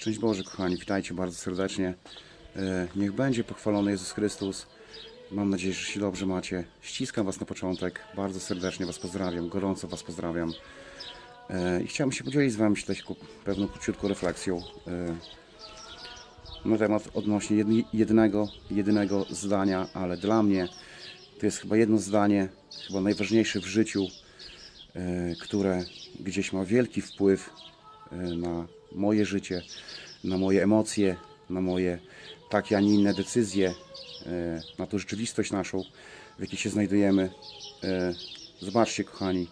Szczęść Boże, kochani, witajcie bardzo serdecznie. E, Niech będzie pochwalony Jezus Chrystus. Mam nadzieję, że się dobrze macie. Ściskam Was na początek. Bardzo serdecznie Was pozdrawiam, gorąco Was pozdrawiam. E, I chciałem się podzielić z Wami taką pewną króciutką refleksją e, na temat odnośnie jednego, jedynego zdania, ale dla mnie to jest chyba jedno zdanie, chyba najważniejsze w życiu, które gdzieś ma wielki wpływ na moje życie, na moje emocje, na moje takie, a nie inne decyzje, e, na tą rzeczywistość naszą, w jakiej się znajdujemy. E, Zobaczcie, kochani,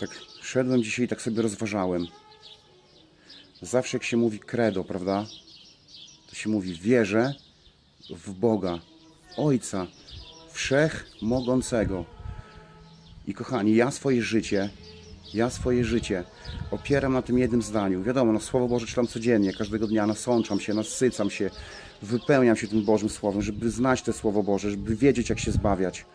tak szedłem dzisiaj i tak sobie rozważałem. Zawsze jak się mówi credo, prawda? To się mówi wierzę w Boga, Ojca Wszechmogącego. I kochani, ja swoje życie, ja swoje życie opieram na tym jednym zdaniu. Wiadomo, no Słowo Boże czytam codziennie, każdego dnia nasączam się, nasycam się, wypełniam się tym Bożym Słowem, żeby znać te Słowo Boże, żeby wiedzieć, jak się zbawiać.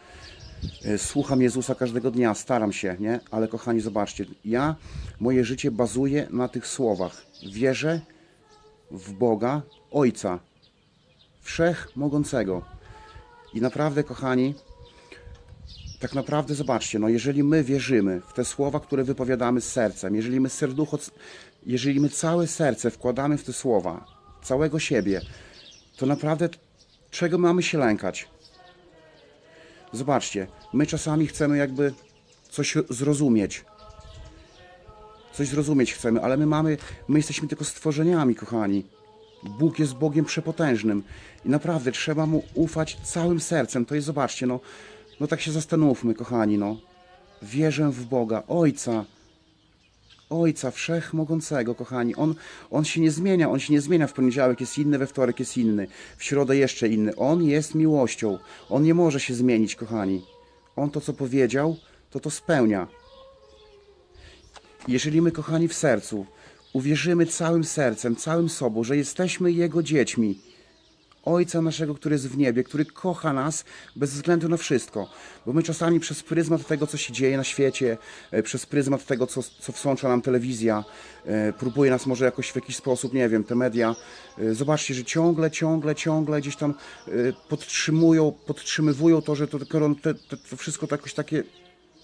E, Słucham Jezusa każdego dnia, staram się, nie? Ale kochani, zobaczcie, ja, moje życie bazuje na tych słowach. Wierzę w Boga, Ojca, Wszechmogącego. I naprawdę, kochani, tak naprawdę zobaczcie, no jeżeli my wierzymy w te słowa, które wypowiadamy z sercem, jeżeli my serducho, jeżeli my całe serce wkładamy w te słowa, całego siebie, to naprawdę czego mamy się lękać? Zobaczcie, my czasami chcemy jakby coś zrozumieć. Coś zrozumieć chcemy, ale my mamy, my jesteśmy tylko stworzeniami, kochani. Bóg jest Bogiem przepotężnym i naprawdę trzeba Mu ufać całym sercem. To jest, zobaczcie, no, no tak się zastanówmy, kochani, no. Wierzę w Boga, Ojca, Ojca Wszechmogącego, kochani. On, on się nie zmienia, On się nie zmienia w poniedziałek, jest inny, we wtorek jest inny, w środę jeszcze inny. On jest miłością. On nie może się zmienić, kochani. On to, co powiedział, to to spełnia. Jeżeli my, kochani, w sercu uwierzymy całym sercem, całym sobą, że jesteśmy Jego dziećmi, Ojca naszego, który jest w niebie, który kocha nas bez względu na wszystko. Bo my czasami przez pryzmat tego, co się dzieje na świecie, e, przez pryzmat tego, co, co wsącza nam telewizja, e, próbuje nas może jakoś w jakiś sposób, nie wiem, te media, e, zobaczcie, że ciągle, ciągle, ciągle gdzieś tam podtrzymują, podtrzymywują to, że to, to wszystko to jakoś takie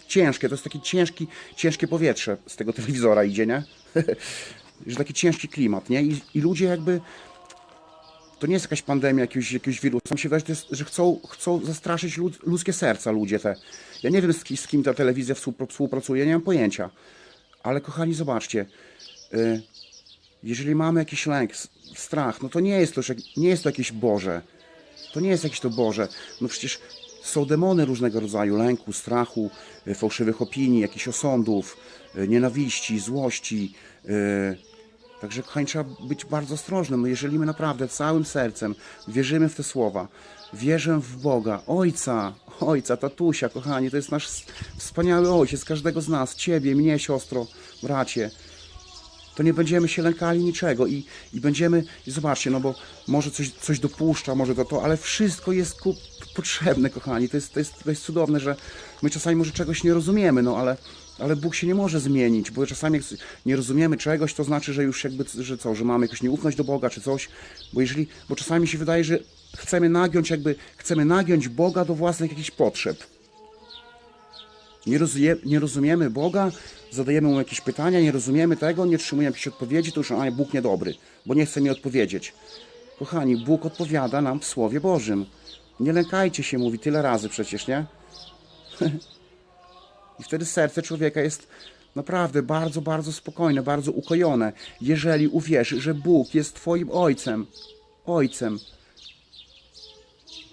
ciężkie, to jest takie ciężki, ciężkie powietrze z tego telewizora idzie, nie? że taki ciężki klimat, nie? I, i ludzie jakby to nie jest jakaś pandemia, jakiegoś, jakiegoś wirusa. Mi się wydaje, jest, że chcą, chcą zastraszyć lud, ludzkie serca ludzie te. Ja nie wiem, z, z kim ta telewizja współpr- współpracuje, nie mam pojęcia. Ale kochani, zobaczcie. Y, jeżeli mamy jakiś lęk, strach, no to nie jest to, nie jest to jakieś Boże. To nie jest jakieś to Boże. No przecież są demony różnego rodzaju, lęku, strachu, y, fałszywych opinii, jakichś osądów, y, nienawiści, złości. Także kochani, trzeba być bardzo ostrożnym. No jeżeli my naprawdę całym sercem wierzymy w te słowa, wierzę w Boga, Ojca, Ojca, tatusia, kochani, to jest nasz wspaniały Ojciec, każdego z nas, Ciebie, mnie, siostro, bracie, to nie będziemy się lękali niczego i, i będziemy, i zobaczcie, no bo może coś, coś dopuszcza, może to to, ale wszystko jest ku, potrzebne, kochani. To jest, to, jest, to jest cudowne, że my czasami może czegoś nie rozumiemy, no ale, ale Bóg się nie może zmienić, bo czasami nie rozumiemy czegoś, to znaczy, że już jakby, że co, że mamy jakąś nieufność do Boga czy coś, bo jeżeli, bo czasami się wydaje, że chcemy nagiąć jakby, chcemy nagiąć Boga do własnych jakichś potrzeb. Nie, rozumie, nie rozumiemy Boga, zadajemy mu jakieś pytania, nie rozumiemy tego, nie otrzymujemy jakiejś odpowiedzi, to już a, Bóg niedobry, bo nie chce mi odpowiedzieć. Kochani, Bóg odpowiada nam w Słowie Bożym. Nie lękajcie się, mówi tyle razy przecież, nie? I wtedy serce człowieka jest naprawdę bardzo, bardzo spokojne, bardzo ukojone, jeżeli uwierzy, że Bóg jest Twoim Ojcem. Ojcem.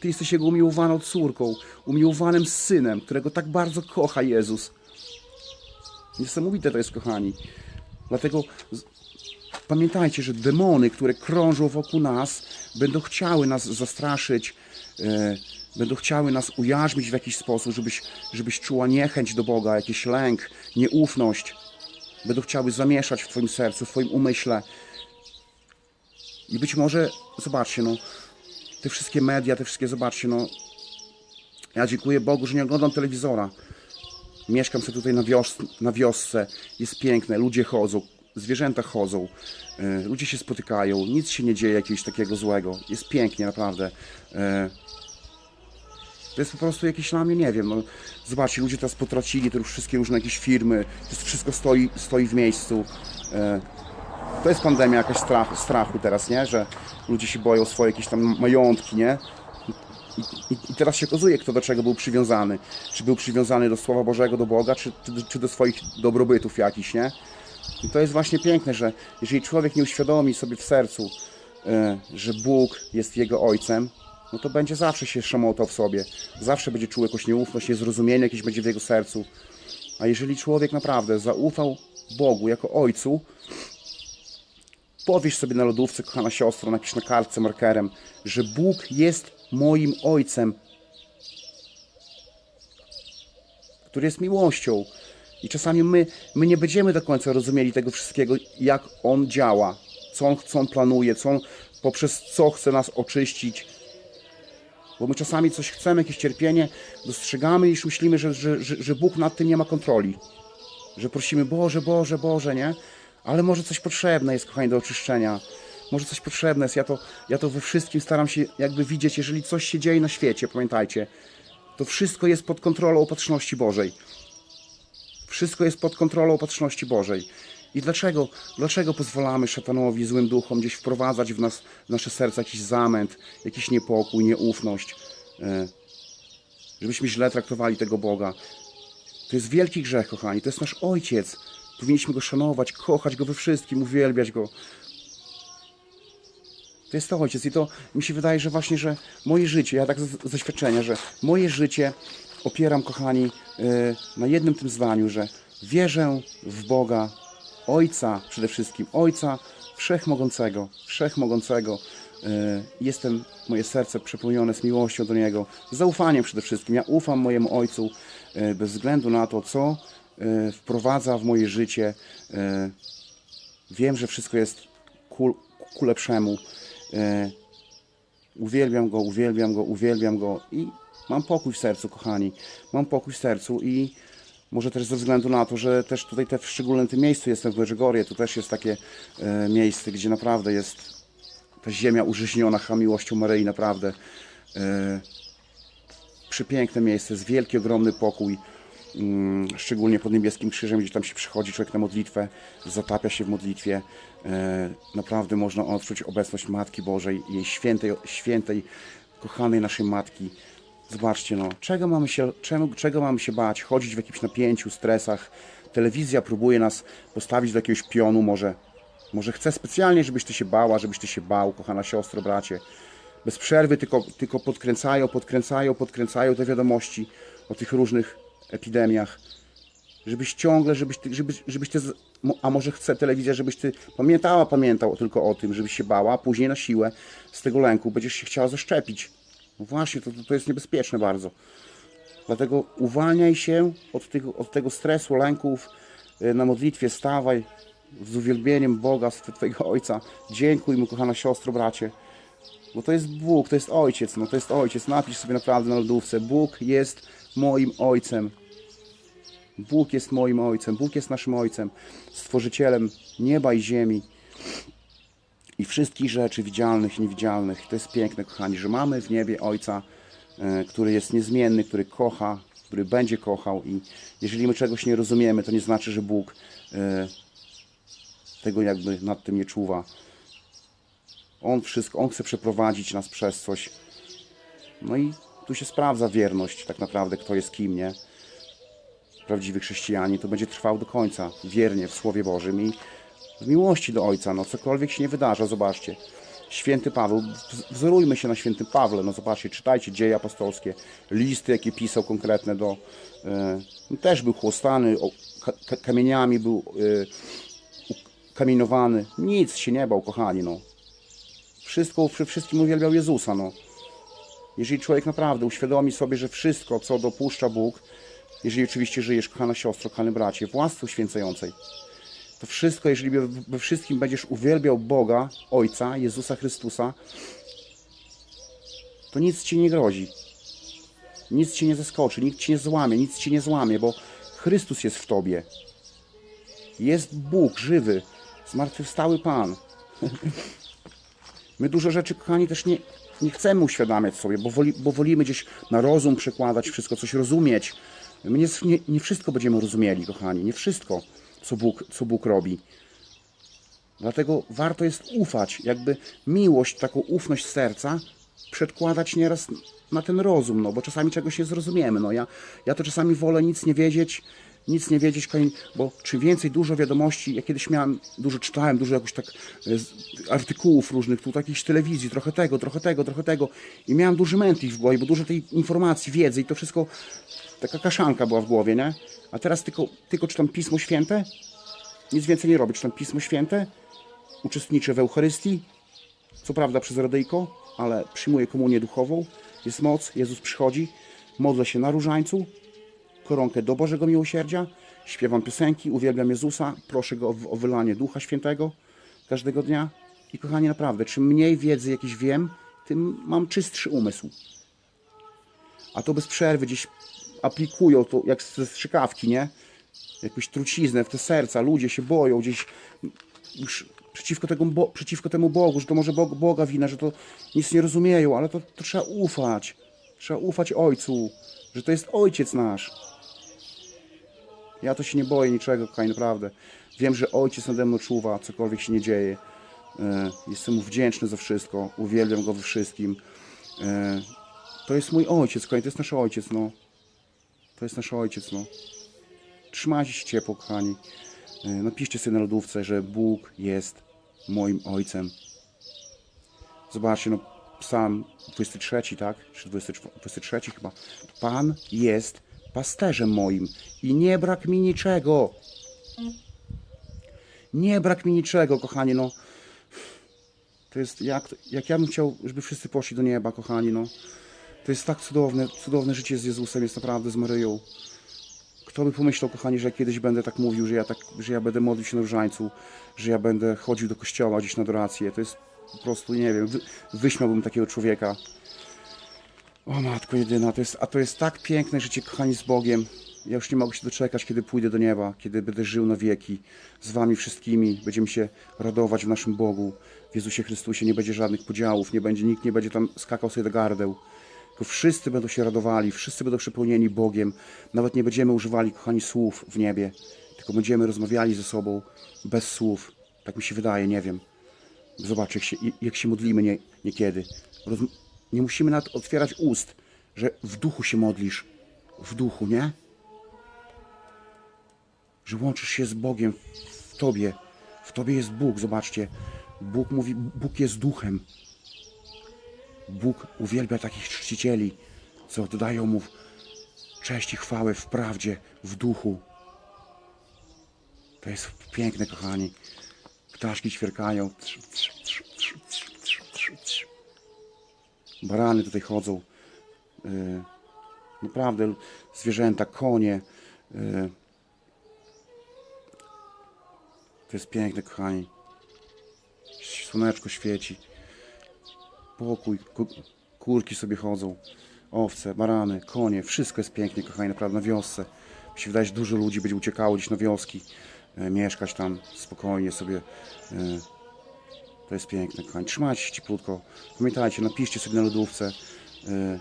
Ty jesteś Jego umiłowaną córką, umiłowanym synem, którego tak bardzo kocha Jezus. Niesamowite to jest, kochani. Dlatego pamiętajcie, że demony, które krążą wokół nas, będą chciały nas zastraszyć, e, będą chciały nas ujarzmić w jakiś sposób, żebyś, żebyś czuła niechęć do Boga, jakiś lęk, nieufność. Będą chciały zamieszać w Twoim sercu, w Twoim umyśle. I być może, zobaczcie, no, te wszystkie media, te wszystkie, zobaczcie, no, ja dziękuję Bogu, że nie oglądam telewizora. Mieszkam sobie tutaj na, wios na wiosce, jest piękne, ludzie chodzą, zwierzęta chodzą, e, ludzie się spotykają, nic się nie dzieje jakiegoś takiego złego. Jest pięknie, naprawdę. E, to jest po prostu jakieś dla mnie, nie wiem, no, zobaczcie, ludzie teraz potracili te już wszystkie różne jakieś firmy, to wszystko stoi, stoi w miejscu. E, to jest pandemia jakaś strach, strachu teraz, nie? Że ludzie się boją swoje jakieś tam majątki, nie? I, i, I teraz się okazuje, kto do czego był przywiązany. Czy był przywiązany do Słowa Bożego, do Boga, czy, czy, czy do swoich dobrobytów jakichś, nie? I to jest właśnie piękne, że jeżeli człowiek nie uświadomi sobie w sercu, e, że Bóg jest jego ojcem, no to będzie zawsze się szamotał w sobie. Zawsze będzie czuł jakąś nieufność, niezrozumienie jakieś będzie w jego sercu. A jeżeli człowiek naprawdę zaufał Bogu jako ojcu, Powiesz sobie na lodówce, kochana siostro, napisz na kartce markerem, że Bóg jest moim Ojcem, który jest miłością. I czasami my, my nie będziemy do końca rozumieli tego wszystkiego, jak On działa, co On, co on planuje, co on, poprzez co chce nas oczyścić. Bo my czasami coś chcemy, jakieś cierpienie, dostrzegamy i myślimy, że, że, że, że Bóg nad tym nie ma kontroli. Że prosimy, Boże, Boże, Boże, nie? Ale może coś potrzebne jest, kochani, do oczyszczenia. Może coś potrzebne jest. Ja to, ja to we wszystkim staram się jakby widzieć, jeżeli coś się dzieje na świecie, pamiętajcie, to wszystko jest pod kontrolą opatrzności Bożej. Wszystko jest pod kontrolą opatrzności Bożej. I dlaczego, dlaczego pozwalamy szatanowi, złym duchom gdzieś wprowadzać w, nas, w nasze serca jakiś zamęt, jakiś niepokój, nieufność, e, żebyśmy źle traktowali tego Boga. To jest wielki grzech, kochani. To jest nasz Ojciec. Powinniśmy Go szanować, kochać Go we wszystkim, uwielbiać Go. To jest to Ojciec i to mi się wydaje, że właśnie, że moje życie, ja tak z doświadczenia, że moje życie opieram, kochani, y, na jednym tym zdaniu, że wierzę w Boga, Ojca przede wszystkim, Ojca Wszechmogącego, Wszechmogącego. Y, Jestem, moje serce przepełnione z miłością do Niego, z zaufaniem przede wszystkim. Ja ufam mojemu Ojcu y, bez względu na to, co y, wprowadza w moje życie. Wiem, że wszystko jest ku, ku lepszemu. E, uwielbiam go, uwielbiam go, uwielbiam go i mam pokój w sercu, kochani. Mam pokój w sercu i może też ze względu na to, że też tutaj te w szczególnym tym miejscu jestem w Medjugorje, to też jest takie e, miejsce, gdzie naprawdę jest ta ziemia użyźniona miłością Maryi, naprawdę e, przepiękne miejsce, jest wielki, ogromny pokój, mm, szczególnie pod niebieskim krzyżem, gdzie tam się przychodzi człowiek na modlitwę, zatapia się w modlitwie. E, Naprawdę można odczuć obecność Matki Bożej, jej świętej, świętej, kochanej naszej Matki. Zobaczcie, no, czego mamy się, czemu, czego mamy się bać? Chodzić w jakimś napięciu, stresach. Telewizja próbuje nas postawić do jakiegoś pionu, może, może chce specjalnie, żebyś ty się bała, żebyś ty się bał, kochana siostro, bracie bez przerwy tylko, tylko podkręcają, podkręcają, podkręcają te wiadomości o tych różnych epidemiach. Żebyś ciągle, żebyś ty, żebyś, żebyś ty, a może chce telewizja, żebyś ty pamiętała, pamiętał tylko o tym, żebyś się bała, a później na siłę z tego lęku będziesz się chciała zaszczepić. No właśnie, to, to, jest niebezpieczne bardzo. Dlatego uwalniaj się od tego, od tego stresu, lęków, y, na modlitwie stawaj z uwielbieniem Boga, Twojego Ojca. Dziękuj mu, kochana siostro, bracie. Bo to jest Bóg, to jest Ojciec, no to jest Ojciec. Napisz sobie naprawdę na lodówce. Bóg jest moim Ojcem. Bóg jest moim Ojcem. Bóg jest naszym Ojcem. Stworzycielem nieba i ziemi. I wszystkich rzeczy widzialnych i niewidzialnych. To jest piękne, kochani, że mamy w niebie Ojca, e, który jest niezmienny, który kocha, który będzie kochał. I jeżeli my czegoś nie rozumiemy, to nie znaczy, że Bóg e, tego jakby nad tym nie czuwa. On wszystko, on chce przeprowadzić nas przez coś. No i tu się sprawdza wierność, tak naprawdę, kto jest kim, nie? Prawdziwy chrześcijanin to będzie trwał do końca, wiernie w Słowie Bożym i miłości do Ojca, no cokolwiek się nie wydarza, zobaczcie. Święty Paweł, wz- wzorujmy się na świętym Pawle, no zobaczcie, czytajcie dzieje apostolskie, listy, jakie pisał konkretne do... E, no też był chłostany, kamieniami był e, kamienowany, nic się nie bał, kochani, no wszystko, wszystkim uwielbiał Jezusa. No. Jeżeli człowiek naprawdę uświadomi sobie, że wszystko, co dopuszcza Bóg, jeżeli oczywiście żyjesz, kochana siostro, kochany bracie, w łasce uświęcającej, to wszystko, jeżeli we- wszystkim będziesz uwielbiał Boga, Ojca, Jezusa Chrystusa, to nic ci nie grozi. Nic ci nie zaskoczy, nikt ci nie złamie, nic ci nie złamie, bo Chrystus jest w tobie. Jest Bóg żywy, Zmartwychwstały Pan. My dużo rzeczy, kochani, też nie, nie chcemy uświadamiać sobie, bo, woli, bo wolimy gdzieś na rozum przekładać wszystko, coś rozumieć. My nie, nie wszystko będziemy rozumieli, kochani, nie wszystko, co Bóg, co Bóg robi. Dlatego warto jest ufać, jakby miłość, taką ufność serca przedkładać nieraz na ten rozum, no bo czasami czegoś nie zrozumiemy. No ja, ja to czasami wolę nic nie wiedzieć, nic nie wiedzieć, bo czym więcej, dużo wiadomości, ja kiedyś miałem, dużo czytałem, dużo jakoś tak e, artykułów różnych, tu jakiejś telewizji, trochę tego, trochę tego, trochę tego. I miałem duży mętlik w głowie, bo dużo tej informacji, wiedzy i to wszystko, taka kaszanka była w głowie, nie? A teraz tylko, tylko czytam Pismo Święte, nic więcej nie robię, czytam Pismo Święte, uczestniczę w Eucharystii, co prawda przez radyjko, ale przyjmuję komunię duchową, jest moc, Jezus przychodzi, modlę się na różańcu, koronkę do Bożego Miłosierdzia, śpiewam piosenki, uwielbiam Jezusa, proszę Go o, wylanie Ducha Świętego każdego dnia. I kochani, naprawdę, czym mniej wiedzy jakiś wiem, tym mam czystszy umysł. A to bez przerwy gdzieś aplikują to jak ze strzykawki, nie? Jakąś truciznę w te serca, ludzie się boją gdzieś już przeciwko, tego, bo, przeciwko temu Bogu, że to może Bog, Boga wina, że to nic nie rozumieją, ale to, to trzeba ufać. Trzeba ufać Ojcu, że to jest Ojciec nasz. Ja to się nie boję niczego, kochani, naprawdę. Wiem, że Ojciec nade mną czuwa, cokolwiek się nie dzieje. E, Jestem Mu wdzięczny za wszystko, uwielbiam Go we wszystkim. E, To jest mój Ojciec, kochani, to jest nasz Ojciec, no. To jest nasz Ojciec, no. Trzymajcie się ciepło, kochani. E, Napiszcie sobie na lodówce, że Bóg jest moim Ojcem. Zobaczcie, no psalm 23, tak? Czy 24 23 chyba. Pan jest pasterzem moim i nie brak mi niczego. Nie brak mi niczego, kochani, no. To jest jak, jak ja bym chciał, żeby wszyscy poszli do nieba, kochani, no. To jest tak cudowne, cudowne życie z Jezusem, jest naprawdę z Maryją. Kto by pomyślał, kochani, że ja kiedyś będę tak mówił, że ja, tak, że ja będę modlił się na różańcu, że ja będę chodził do kościoła gdzieś na adorację. To jest po prostu, nie wiem, wy, wyśmiałbym takiego człowieka. O matko jedyna, to jest, a to jest tak piękne życie, kochani, z Bogiem. Ja już nie mogę się doczekać, kiedy pójdę do nieba, kiedy będę żył na wieki z wami wszystkimi. Będziemy się radować w naszym Bogu. W Jezusie Chrystusie nie będzie żadnych podziałów, nie będzie, nikt nie będzie tam skakał sobie do gardeł. Tylko wszyscy będą się radowali, wszyscy będą przepełnieni Bogiem. Nawet nie będziemy używali, kochani, słów w niebie, tylko będziemy rozmawiali ze sobą bez słów. Tak mi się wydaje, nie wiem. Zobacz, jak się, jak się modlimy nie, niekiedy. Roz, nie musimy nawet otwierać ust, że w duchu się modlisz. W duchu, nie? Że łączysz się z Bogiem w Tobie. W Tobie jest Bóg, zobaczcie. Bóg mówi, Bóg jest duchem. Bóg uwielbia takich czcicieli, co oddają Mu cześć i chwałę w prawdzie, w duchu. To jest piękne, kochani. Ptaszki ćwierkają. Barany tutaj chodzą. Yy, Naprawdę, zwierzęta, konie. Yy, To jest piękne, kochani. Słoneczko świeci. Pokój, ku- kurki sobie chodzą. Owce, barany, konie. Wszystko jest pięknie, kochani, naprawdę na wiosce. Mi się wydaje, że dużo ludzi będzie uciekało gdzieś na wioski. E, mieszkać tam spokojnie sobie. To jest piękne, kochani. Trzymajcie się cieplutko. Pamiętajcie, napiszcie sobie na lodówce e,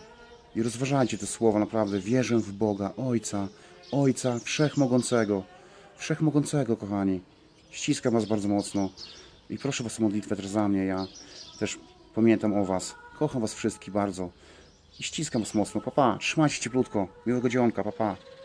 i rozważajcie te słowa. Naprawdę wierzę w Boga, Ojca, Ojca Wszechmogącego. Wszechmogącego, kochani. Ściskam Was bardzo mocno i proszę Was o modlitwę też za mnie. Ja też pamiętam o Was. Kocham Was wszystkich bardzo i ściskam Was mocno. Papa, trzymajcie się cieplutko. Miłego dzionka, papa. Pa.